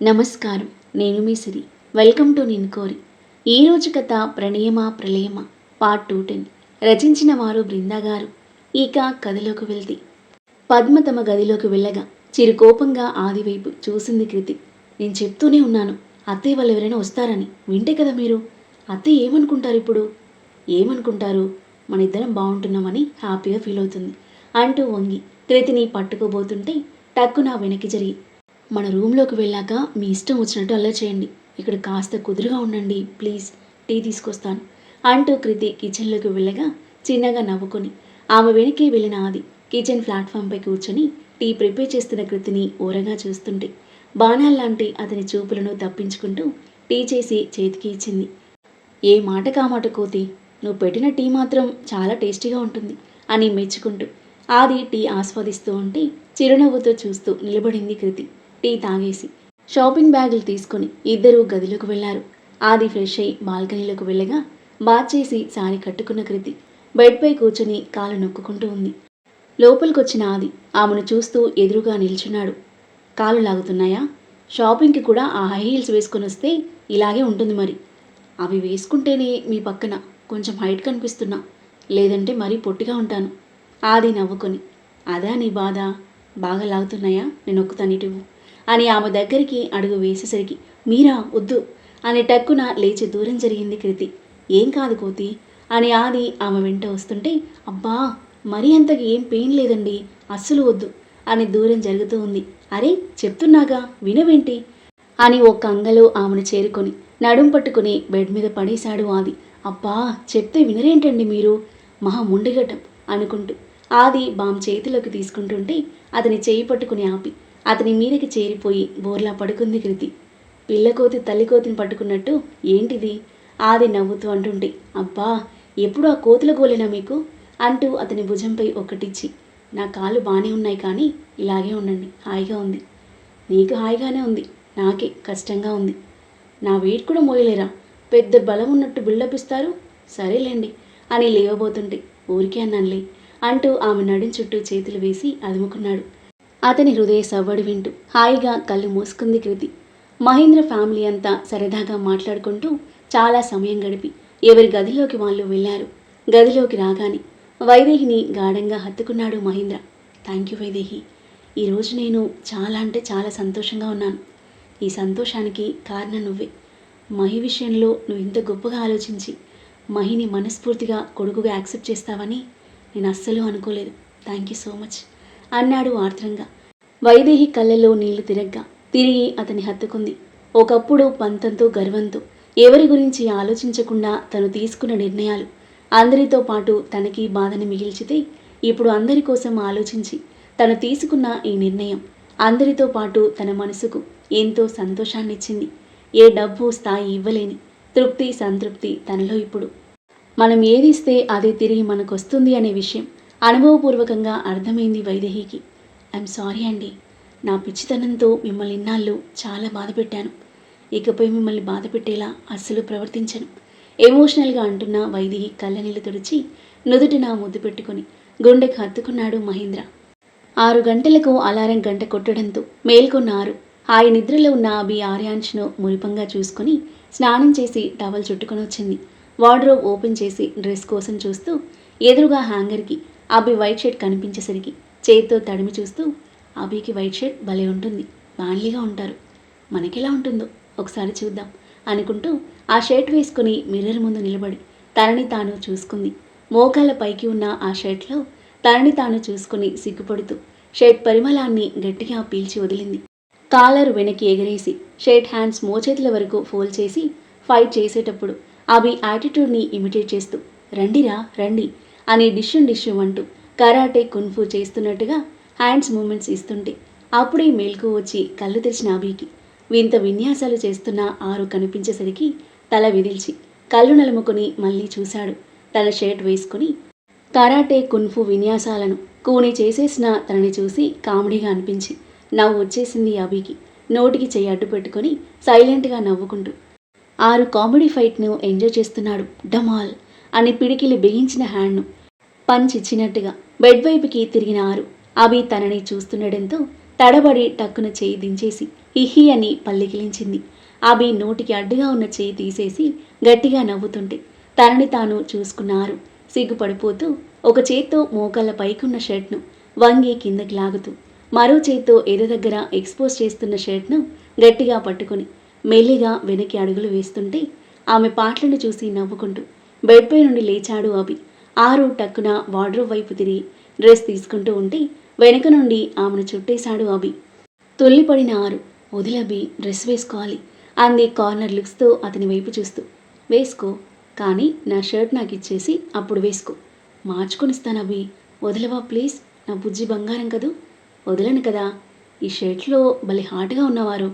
నమస్కారం. నేను మీ సిరి. Welcome to నేను కోరి ఈరోజు కథ ప్రణయమ ప్రళయమ? Part two ten. రచించిన వారు బృందాగారు ఇక కథలోకి వెళ్తే. పద్మ తమ గదిలోకి వెళ్ళగా చిరుకోపంగా ఆదివైపు చూసింది కృతి. నేను చెప్తూనే ఉన్నాను అత్తయ్య వాళ్ళు ఎవరైనా వస్తారని. వింటే కదా మీరు? అత్తయ్య ఏమనుకుంటారు ఇప్పుడు? ఏమనుకుంటారు? మన ఇద్దరం బాగుంటున్నామని హ్యాపీగా ఫీల్ అవుతుంది. అంటూ వంగి కృతిని పట్టుకోబోతుంటే టక్కున వెనక్కి జరిగి మన రూమ్లోకి వెళ్ళాక మీ ఇష్టం వచ్చినట్టు అలా చేయండి. ఇక్కడ కాస్త కుదురుగా ఉండండి ప్లీజ్. టీ తీసుకొస్తాను. అంటూ కృతి కిచెన్లోకి వెళ్ళగా చిన్నగా నవ్వుకొని ఆమె వెనక్కి వెళ్ళిన ఆది కిచెన్ ప్లాట్ఫామ్పై కూర్చొని టీ ప్రిపేర్ చేస్తున్న కృతిని ఓరగా చూస్తుంటే బాణాల్లాంటి అతని చూపులను తప్పించుకుంటూ టీ చేసి చేతికి ఇచ్చింది. ఏ మాట కామాట కోతి? నువ్వు పెట్టిన టీ మాత్రం చాలా టేస్టీగా ఉంటుంది అని మెచ్చుకుంటూ ఆది టీ ఆస్వాదిస్తూ ఉంటే చిరునవ్వుతో చూస్తూ నిలబడింది కృతి. టీ తాగేసి షాపింగ్ బ్యాగులు తీసుకుని ఇద్దరూ గదిలోకి వెళ్ళారు. ఆది ఫ్రెష్ అయి బాల్కనీలోకి వెళ్ళగా బాచేసి చేసి సారి కట్టుకున్న కృతి బెడ్పై కూర్చొని కాలు నొక్కుంటూ ఉంది. లోపలికొచ్చిన ఆది ఆమెను చూస్తూ ఎదురుగా నిల్చున్నాడు. కాలు లాగుతున్నాయా? షాపింగ్కి కూడా ఆ హై హీల్స్ వేసుకొని వస్తే ఇలాగే ఉంటుంది మరి. అవి వేసుకుంటేనే మీ పక్కన కొంచెం హైట్ కనిపిస్తున్నా. లేదంటే మరీ పొట్టిగా ఉంటాను. ఆది నవ్వుకొని అదా నీ బాధ? బాగా లాగుతున్నాయా? నేను ఒక్కతనిటివు అని ఆమె దగ్గరికి అడుగు వేసేసరికి మీరా వద్దు అని టక్కున లేచి దూరం జరిగింది కృతి. ఏం కాదు కోతి అని ఆది ఆమె వెంట వస్తుంటే అబ్బా మరీ అంతగా ఏం పెయిన్ లేదండి అస్సలు వద్దు అని దూరం జరుగుతూ ఉంది. అరే చెప్తున్నాగా వినవేంటి? అని ఓ కంగలో ఆమెను చేరుకొని నడుం పట్టుకుని బెడ్ మీద పడేశాడు ఆది. అబ్బా చెప్తే వినరేంటండి మీరు? మహా ముండిగటం అనుకుంటూ ఆది బామ్ చేతిలోకి తీసుకుంటుంటే అతని చేయి పట్టుకుని ఆపి అతని మీదకి చేరిపోయి బోర్లా పడుకుంది కృతి. పిల్లకోతి తల్లికోతిని పట్టుకున్నట్టు ఏంటిది? ఆది నవ్వుతూ అంటుంటే అబ్బా ఎప్పుడు ఆ కోతుల గోలేనా మీకు? అంటూ అతని భుజంపై ఒకటిచ్చి నా కాళ్ళు బాగానే ఉన్నాయి కానీ ఇలాగే ఉండండి హాయిగా ఉంది. నీకు హాయిగానే ఉంది నాకే కష్టంగా ఉంది. నా వెయిట్ కూడా మోయలేరా? పెద్ద బలం ఉన్నట్టు బిల్డప్ ఇస్తారు సరేలేండి అని లేవబోతుంటే ఊరికే అన్నానులే అంటూ ఆమె నడుం చుట్టూ చేతులు వేసి అదుముకున్నాడు. అతని హృదయ సవ్వడి వింటూ హాయిగా కళ్ళు మూసుకుంది కృతి. మహేంద్ర ఫ్యామిలీ అంతా సరదాగా మాట్లాడుకుంటూ చాలా సమయం గడిపి ఎవరి గదిలోకి వాళ్ళు వెళ్ళారు. గదిలోకి రాగానే వైదేహిని గాఢంగా హత్తుకున్నాడు మహేంద్ర. Thank you Vaidehi. ఈరోజు నేను చాలా అంటే చాలా సంతోషంగా ఉన్నాను. ఈ సంతోషానికి కారణం నువ్వే. మహి విషయంలో నువ్వు ఇంత గొప్పగా ఆలోచించి మహిని మనస్ఫూర్తిగా కొడుకుగా యాక్సెప్ట్ చేస్తావని నేను అస్సలు అనుకోలేదు. Thank you so much. అన్నాడు ఆర్ద్రంగా. వైదేహి కళ్ళలో నీళ్ళు తిరగ్గా. తిరిగి అతని హత్తుకుంది. ఒకప్పుడు పంతంతో గర్వంతో ఎవరి గురించి ఆలోచించకుండా తను తీసుకున్న నిర్ణయాలు. అందరితో పాటు తనకి బాధని మిగిల్చితే ఇప్పుడు అందరి కోసం ఆలోచించి తను తీసుకున్న ఈ నిర్ణయం అందరితో పాటు తన మనసుకు ఎంతో సంతోషాన్నిచ్చింది. ఏ డబ్బు స్థాయి ఇవ్వలేని తృప్తి సంతృప్తి తనలో ఇప్పుడు. మనం ఏదిస్తే అది తిరిగి మనకొస్తుంది అనే విషయం అనుభవపూర్వకంగా అర్థమైంది వైదేహికి. ఐఎమ్ సారీ అండి. నా పిచ్చితనంతో మిమ్మల్ని ఇన్నాళ్ళు చాలా బాధ పెట్టాను. ఇకపై మిమ్మల్ని బాధ పెట్టేలా అస్సలు ప్రవర్తించను. ఎమోషనల్గా అంటున్న వైదేహి కళ్ళనీళ్ళు తుడిచి నుదుటిన ముద్దు పెట్టుకుని గుండెకు హత్తుకున్నాడు మహేంద్ర. ఆరు గంటలకు అలారం గంట కొట్టడంతో మేల్కొన్నారు హాయి నిద్రలో ఉన్న అభి ఆర్యాంష్ను మురిపంగా చూసుకొని స్నానం చేసి టవల్ చుట్టుకొని వచ్చింది. వార్డ్రోబ్ ఓపెన్ చేసి డ్రెస్ కోసం చూస్తూ ఎదురుగా హ్యాంగర్కి అభి వైట్ షర్ట్ కనిపించేసరికి చేతితో తడిమి చూస్తూ అభికి వైట్ షర్ట్ భలే ఉంటుంది బాన్లీగా ఉంటారు. మనకెలా ఉంటుందో ఒకసారి చూద్దాం అనుకుంటూ ఆ షర్ట్ వేసుకుని మిర్రర్ ముందు నిలబడి తనని తాను చూసుకుంది. మోకాళ్ళ పైకి ఉన్న ఆ షర్ట్లో తనని తాను చూసుకుని సిగ్గుపడుతూ షర్ట్ పరిమళాన్ని గట్టిగా పీల్చి వదిలింది. కాలర్ వెనక్కి ఎగరేసి షర్ట్ హ్యాండ్స్ మోచేతుల వరకు ఫోల్ చేసి ఫైట్ చేసేటప్పుడు అవి యాటిట్యూడ్ని ఇమిటేట్ చేస్తూ రండిరా రండి అని డిష్యు డిష్యు అంటూ కరాటే కున్ఫు చేస్తున్నట్టుగా హ్యాండ్స్ మూమెంట్స్ ఇస్తుంటే అప్పుడే మేల్కు వచ్చి కళ్ళు తెరిచిన అభికి వింత విన్యాసాలు చేస్తున్న ఆరు కనిపించేసరికి తల విదిల్చి కళ్ళు నలుముకొని మళ్ళీ చూశాడు. తన షర్ట్ వేసుకుని కరాటే కున్ఫు విన్యాసాలను కూని చేసేసిన తనని చూసి కామెడీగా అనిపించి నవ్వు వచ్చేసింది అభికి. నోటికి చెయ్యి అడ్డు పెట్టుకొని సైలెంట్గా నవ్వుకుంటూ ఆరు కామెడీ ఫైట్ను ఎంజాయ్ చేస్తున్నాడు డమాల్ అని పిడికిలి బిగించిన హ్యాండ్ను పంచిచ్చినట్టుగా బెడ్ వైపుకి తిరిగిన ఆరు. అవి తనని చూస్తుండడంతో తడబడి టక్కున చేయి దించేసి హిహి అని పల్లికిలించింది అవి నోటికి అడ్డుగా ఉన్న చేయి తీసేసి గట్టిగా నవ్వుతుంటే తనని తాను చూసుకున్నారు సిగ్గుపడిపోతూ ఒక చేత్తో మోకాళ్ళ పైకున్న షర్ట్ను వంగి కిందకి లాగుతూ మరో చేత్తో ఎద దగ్గర ఎక్స్పోజ్ చేస్తున్న షర్ట్ను గట్టిగా పట్టుకొని మెల్లిగా వెనక్కి అడుగులు వేస్తుంటే ఆమె పాటలను చూసి నవ్వుకుంటూ బెడ్పై నుండి లేచాడు అభి. ఆరు టక్కున వార్డ్రోబ్ వైపు తిరిగి డ్రెస్ తీసుకుంటూ ఉంటే వెనక నుండి ఆమెను చుట్టేశాడు అభి. తొల్లిపడిన ఆరు. వదిలబి డ్రెస్ వేసుకోవాలి. అంది కార్నర్ లుక్స్తో అతని వైపు చూస్తూ. వేసుకో కానీ నా షర్ట్ నాకు ఇచ్చేసి అప్పుడు వేసుకో. మార్చుకొనిస్తాను అభి. వదలవా ప్లీజ్? నా బుజ్జి బంగారం కదూ? వదలను కదా. ఈ షర్ట్లో భలే హాట్గా ఉన్నవారు.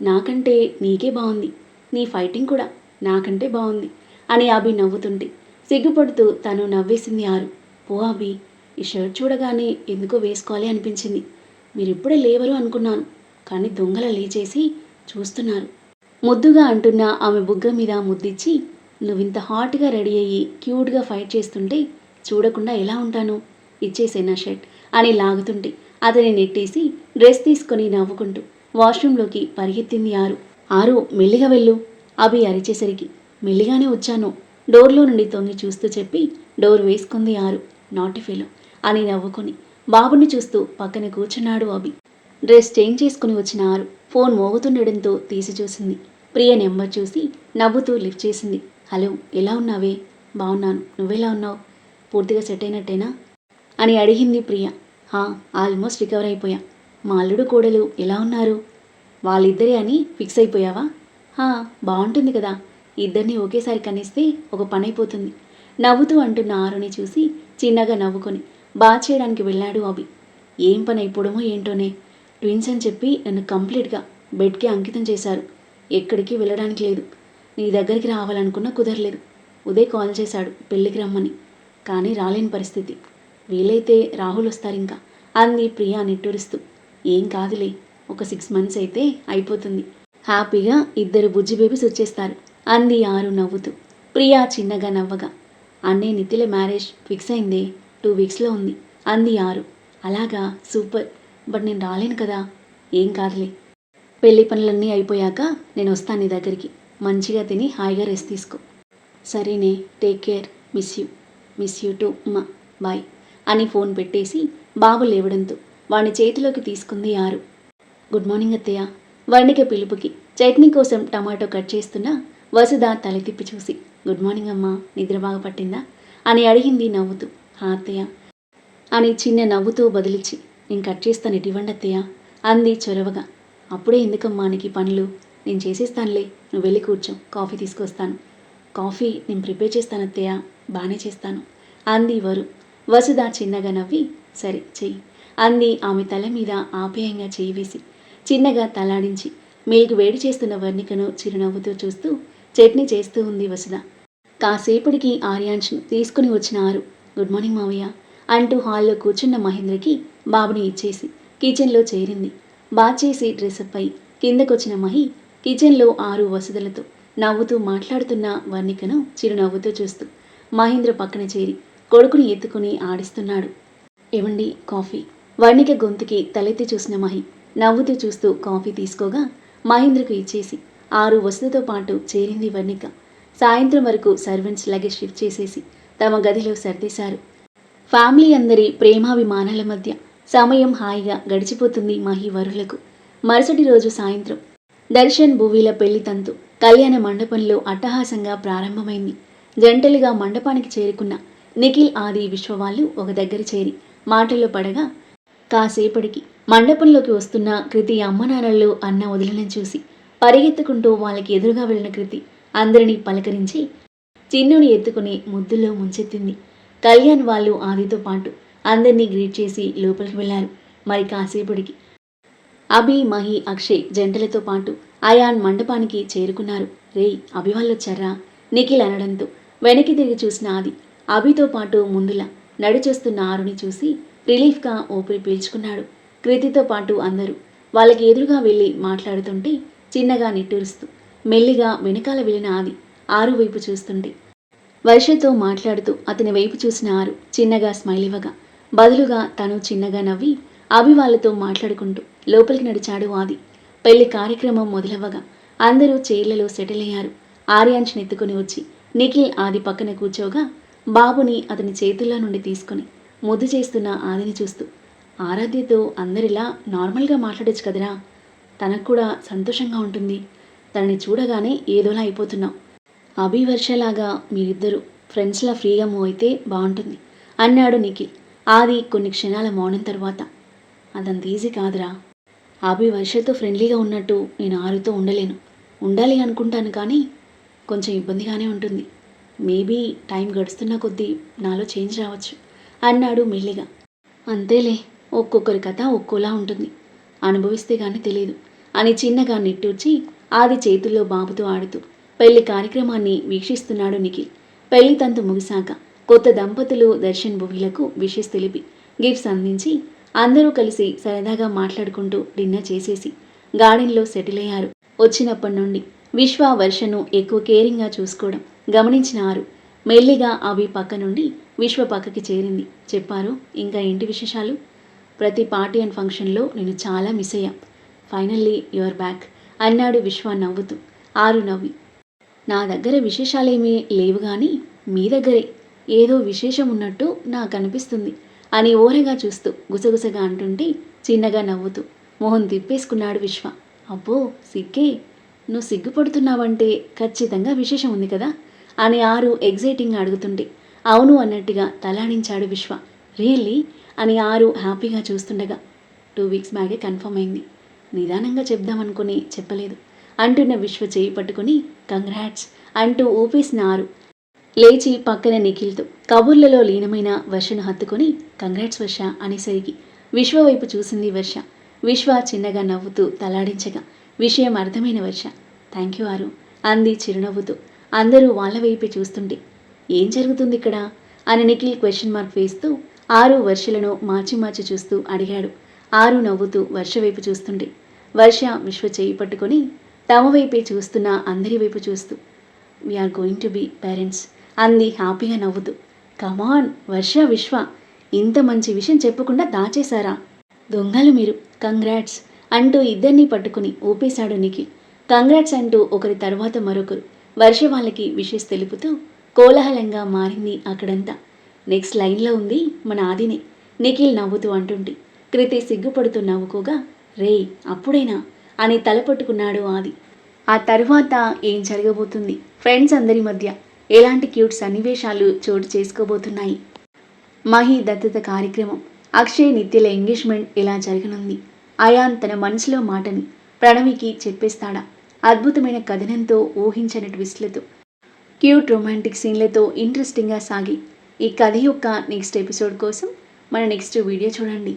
నాకంటే నీకే బాగుంది. నీ ఫైటింగ్ కూడా నాకంటే బాగుంది. అని అభి నవ్వుతుంటే సిగ్గుపడుతూ తను నవ్వేసింది ఆరు. పో అభి ఈ షర్ట్ చూడగానే ఎందుకో వేసుకోవాలి అనిపించింది. మీరిప్పుడే లేవరు అనుకున్నాను కానీ దొంగల లేచేసి చూస్తున్నారు. ముద్దుగా అంటున్న ఆమె బుగ్గ మీద ముద్దిచ్చి నువ్వింత హాట్గా రెడీ అయ్యి క్యూట్గా ఫైట్ చేస్తుంటే చూడకుండా ఎలా ఉంటాను? ఇచ్చేసే నా షర్ట్ అని లాగుతుంటే అతని నెట్టేసి డ్రెస్ తీసుకొని నవ్వుకుంటూ వాష్రూంలోకి పరిగెత్తింది ఆరు. ఆరు మెల్లిగా వెళ్ళు అభి అరిచేసరికి. మెల్లిగానే వచ్చాను. డోర్లో నుండి తొంగి చూస్తూ చెప్పి డోర్ వేసుకుంది ఆరు. నాటిఫీలో అని నవ్వుకొని బాబుని చూస్తూ పక్కన కూర్చున్నాడు అభి. డ్రెస్ చేంజ్ చేసుకుని వచ్చిన ఆరు ఫోన్ మోగుతుండడంతో తీసి చూసింది. ప్రియ నెంబర్ చూసి నవ్వుతూ లిఫ్ట్ చేసింది. హలో ఎలా ఉన్నావే? బాగున్నాను. నువ్వెలా ఉన్నావు? పూర్తిగా సెట్ అయినట్టేనా? అని అడిగింది ప్రియ. హా ఆల్మోస్ట్ రికవర్ అయిపోయా. మా అల్లుడు కోడలు ఎలా ఉన్నారు? వాళ్ళిద్దరే అని ఫిక్స్ అయిపోయావా? హా బాగుంటుంది కదా. ఇద్దరిని ఒకేసారి కనిస్తే ఒక పని అయిపోతుంది నవ్వుతూ అంటున్న ఆరుని చూసి చిన్నగా నవ్వుకొని బాగా చేయడానికి వెళ్ళాడు అభి. ఏం పని అయిపోవడమో ఏంటోనే? ట్విన్స్ అని చెప్పి నన్ను కంప్లీట్గా బెడ్కి అంకితం చేశారు. ఎక్కడికి వెళ్ళడానికి లేదు. నీ దగ్గరికి రావాలనుకున్నా కుదరలేదు. ఉదయ్ కాల్ చేశాడు పెళ్ళికి రమ్మని. కానీ రాలేని పరిస్థితి. వీలైతే రాహుల్ వస్తారు ఇంకా. అంది ప్రియా నిట్టూరిస్తూ. ఏం కాదులే. ఒక సిక్స్ మంత్స్ అయితే అయిపోతుంది. హ్యాపీగా ఇద్దరు బుజ్జి బేబీస్ వచ్చేస్తారు. అంది ఆరు నవ్వుతూ. ప్రియా చిన్నగా నవ్వగా అన్నే నితిల మ్యారేజ్ ఫిక్స్ అయిందే టూ వీక్స్లో ఉంది అంది ఆరు అలాగా సూపర్ బట్ నేను రాలేను కదా ఏం కాదులే. పెళ్ళి పనులన్నీ అయిపోయాక నేను వస్తాను నీ దగ్గరికి. మంచిగా తిని హాయిగా రెస్ట్ తీసుకో. సరేనే take care miss you miss you to మా బాయ్ అని ఫోన్ పెట్టేసి బాబు లేవడంతో వాడిని చేతిలోకి తీసుకుంది ఆరు గుడ్ మార్నింగ్ అత్తయ్య. వర్ణిక పిలుపుకి చట్నీ కోసం టమాటో కట్ చేస్తున్నా వసుధ తల తిప్పి చూసి గుడ్ మార్నింగ్ అమ్మా నిద్ర బాగా పట్టిందా? అని అడిగింది నవ్వుతూ. అత్తయ్య. అని చిన్న నవ్వుతూ బదిలిచ్చి నేను కట్ చేస్తాను ఇటువంటి అత్తయ్య అంది చొరవగా. అప్పుడే ఎందుకమ్మా నీకు పనులు? నేను చేసేస్తానులే నువ్వు వెళ్ళి కూర్చో కాఫీ తీసుకొస్తాను. కాఫీ నేను ప్రిపేర్ చేస్తాను అత్తయ్య బాగానే చేస్తాను అంది వరు. వసుధ చిన్నగా నవ్వి సరే చెయ్యి అంది ఆమె తల మీద ఆప్యాయంగా చేయి వేసి. చిన్నగా తలాడించి మీకు వేడి చేస్తున్న వర్ణికను చిరునవ్వుతూ చూస్తూ చట్నీ చేస్తూ ఉంది వసుధ. కాసేపటికి ఆర్యాంష్ను తీసుకుని వచ్చిన ఆరు గుడ్ మార్నింగ్ మావయ్య అంటూ హాల్లో కూర్చున్న మహేంద్రకి బాబుని ఇచ్చేసి కిచెన్లో చేరింది. బాచేసి చేసి డ్రెస్అప్ అయి కిందకొచ్చిన మహి కిచెన్లో ఆరు వసతులతో నవ్వుతూ మాట్లాడుతున్న వర్ణికను చిరునవ్వుతూ చూస్తూ మహేంద్ర పక్కన చేరి కొడుకుని ఎత్తుకుని ఆడిస్తున్నాడు. ఏమండి కాఫీ? వర్ణిక గొంతుకి తలెత్తి చూసిన మహి నవ్వుతూ చూస్తూ కాఫీ తీసుకోగా మహేంద్రకు ఇచ్చేసి ఆరు వసతితో పాటు చేరింది వర్ణిక. సాయంత్రం వరకు సర్వెంట్స్ లగేజ్ షిఫ్ట్ చేసేసి తమ గదిలో సర్దేశారు. ఫ్యామిలీ అందరి ప్రేమాభిమానాల మధ్య సమయం హాయిగా గడిచిపోతుంది మహి వరులకు. మరుసటి రోజు సాయంత్రం దర్శన్ భూవీల పెళ్ళి తంతు కళ్యాణ మండపంలో అట్టహాసంగా ప్రారంభమైంది. జంటలుగా మండపానికి చేరుకున్న నిఖిల్ ఆది విశ్వ వాళ్ళు ఒక దగ్గర చేరి మాటల్లో పడగా కాసేపటికి మండపంలోకి వస్తున్న కృతి అమ్మనాన్నలు అన్న వదిలిన చూసి పరిగెత్తుకుంటూ వాళ్ళకి ఎదురుగా వెళ్ళిన కృతి అందరినీ పలకరించి చిన్నుని ఎత్తుకుని ముద్దులో ముంచెత్తింది. కళ్యాణ్ వాళ్ళు ఆదితో పాటు అందరినీ గ్రీట్ చేసి లోపలికి వెళ్ళారు. మరి కాసేపటికి అభి మహి అక్షయ్ జంటలతో పాటు అయాన్ మండపానికి చేరుకున్నారు. రేయ్ అభి వాళ్ళు వచ్చారా నిఖిల్ అనడంతో వెనక్కి తిరిగి చూసిన ఆది అభితో పాటు ముందులా నడిచొస్తున్న ఆరుని చూసి రిలీఫ్గా ఊపిరి పీల్చుకున్నాడు. కృతితో పాటు అందరూ వాళ్ళకి ఎదురుగా వెళ్ళి మాట్లాడుతుంటే చిన్నగా నిట్టూరుస్తూ మెల్లిగా వెనకాల వెళ్ళిన ఆది ఆరు వైపు చూస్తుంది వర్షతో మాట్లాడుతూ అతని వైపు చూసిన ఆరు చిన్నగా స్మైల్ ఇవ్వగా బదులుగా తను చిన్నగా నవ్వి అభి వాళ్ళతో మాట్లాడుకుంటూ లోపలికి నడిచాడు ఆది. పెళ్ళి కార్యక్రమం మొదలవ్వగా అందరూ చైర్లలో సెటిల్ అయ్యారు. ఆర్యాంచ్ని ఎత్తుకుని వచ్చి నిఖిల్ ఆది పక్కన కూర్చోగా బాబుని అతని చేతుల్లో నుండి తీసుకుని ముద్దు చేస్తున్న ఆదిని చూస్తూ ఆరాధ్యతో అందరిలా నార్మల్గా మాట్లాడొచ్చు కదరా? తనకు కూడా సంతోషంగా ఉంటుంది. తనని చూడగానే ఏదోలా అయిపోతున్నావు అభివర్షలాగా మీరిద్దరు మీరిద్దరూ ఫ్రెండ్స్లా ఫ్రీగా మూవ్ అయితే బాగుంటుంది. అన్నాడు నిఖిల్. ఆది కొన్ని క్షణాల మౌనం తర్వాత. అదంత ఈజీ కాదురా. అభి వర్షతో ఫ్రెండ్లీగా ఉన్నట్టు నేను ఆరుతో ఉండలేను. ఉండాలి అనుకుంటాను కానీ కొంచెం ఇబ్బందిగానే ఉంటుంది. మేబీ టైం గడుస్తున్న కొద్దీ నాలో చేంజ్ రావచ్చు అన్నాడు మెల్లిగా. అంతేలే ఒక్కొక్కరి కథ ఒక్కోలా ఉంటుంది. అనుభవిస్తే కానీ తెలియదు అని చిన్నగా నిట్టూర్చి ఆది చేతుల్లో బాబుతో ఆడుతూ పెళ్ళి కార్యక్రమాన్ని వీక్షిస్తున్నాడు నిఖిల్. పెళ్ళి తంతు ముగిశాక కొత్త దంపతులు దర్శన్ భువిలకు విషెస్ తెలిపి గిఫ్ట్స్ అందించి అందరూ కలిసి సరదాగా మాట్లాడుకుంటూ డిన్నర్ చేసేసి గార్డెన్లో సెటిల్ అయ్యారు వచ్చినప్పటి నుండి విశ్వ వర్షను ఎక్కువ కేరింగ్గా చూసుకోవడం గమనించినారు మెల్లిగా అవి పక్క నుండి విశ్వ పక్కకి చేరింది. చెప్పారు ఇంకా ఏంటి విశేషాలు? ప్రతి పార్టీ అండ్ ఫంక్షన్లో నేను చాలా మిస్ అయ్యా. ఫైనల్లీ యువర్ బ్యాక్ అన్నాడు విశ్వ నవ్వుతూ. ఆరు నవ్వి. నా దగ్గర విశేషాలేమీ లేవు కానీ మీ దగ్గరే. ఏదో విశేషం ఉన్నట్టు నాకు అనిపిస్తుంది అని ఓరగా చూస్తూ గుసగుసగా అంటుంటే చిన్నగా నవ్వుతూ మొహం తిప్పేసుకున్నాడు విశ్వ. అబ్బో సిగ్గే. నువ్వు సిగ్గుపడుతున్నావంటే ఖచ్చితంగా విశేషం ఉంది కదా అని ఆరు ఎగ్జైటింగ్ అడుగుతుంటే. అవును అన్నట్టుగా తలాడించాడు విశ్వ. రియల్లీ? అని ఆరు హ్యాపీగా చూస్తుండగా. టూ వీక్స్ బ్యాగే కన్ఫర్మ్ అయింది. నిదానంగా చెప్దామనుకుని చెప్పలేదు. అంటున్న విశ్వ చేయి పట్టుకుని కంగ్రాట్స్ అంటూ ఊపేసిన ఆరు. లేచి పక్కన నిఖిల్తో కబుర్లలో లీనమైన వర్షను హత్తుకొని కంగ్రాట్స్ వర్ష అనేసరికి విశ్వ వైపు చూసింది వర్ష. విశ్వ చిన్నగా నవ్వుతూ తలాడించగా విషయం అర్థమైన వర్ష. థ్యాంక్ యూ ఆరు అంది చిరునవ్వుతూ. అందరూ వాళ్ళ వైపే చూస్తుంటే ఏం జరుగుతుంది ఇక్కడ? అని నిఖిల్ క్వశ్చన్ మార్క్ వేస్తూ ఆరు వర్షలను మార్చి మార్చి చూస్తూ అడిగాడు. ఆరు నవ్వుతూ వర్ష వైపు చూస్తుండే వర్ష విశ్వ చేయి పట్టుకొని తమ వైపే చూస్తున్న అందరి వైపు చూస్తూ we're going to be parents అంది హ్యాపీగా నవ్వుతూ. కమాన్ వర్ష విశ్వ ఇంత మంచి విషయం చెప్పకుండా దాచేశారా? దొంగలు మీరు కంగ్రాట్స్ అంటూ ఇద్దరినీ పట్టుకుని ఊపేశాడు నిఖిల్. కంగ్రాట్స్ అంటూ ఒకరి తర్వాత మరొకరు వర్ష వాళ్ళకి విషెస్ తెలుపుతూ కోలాహలంగా మారింది అక్కడంతా. నెక్స్ట్ లైన్లో ఉంది మన ఆదిని నిఖిల్ నవ్వుతూ అంటుంటే కృతి సిగ్గుపడుతూ నవ్వుకోగా రే అప్పుడేనా? అని తలపట్టుకున్నాడు ఆది. ఆ తర్వాత ఏం జరగబోతుంది? ఫ్రెండ్స్ అందరి మధ్య ఎలాంటి క్యూట్ సన్నివేశాలు చోటు చేసుకోబోతున్నాయి? మహి దత్తత కార్యక్రమం. అక్షయ్ నిత్యల ఎంగేజ్మెంట్ ఎలా జరగనుంది? అయాన్ తన మనసులో మాటని ప్రణవికి చెప్పేస్తాడా? అద్భుతమైన కథనంతో ఊహించని ట్విస్ట్లతో. క్యూట్ రొమాంటిక్ సీన్లతో ఇంట్రెస్టింగ్గా సాగి ఈ కథ యొక్క నెక్స్ట్ ఎపిసోడ్ కోసం మన నెక్స్ట్ వీడియో చూడండి.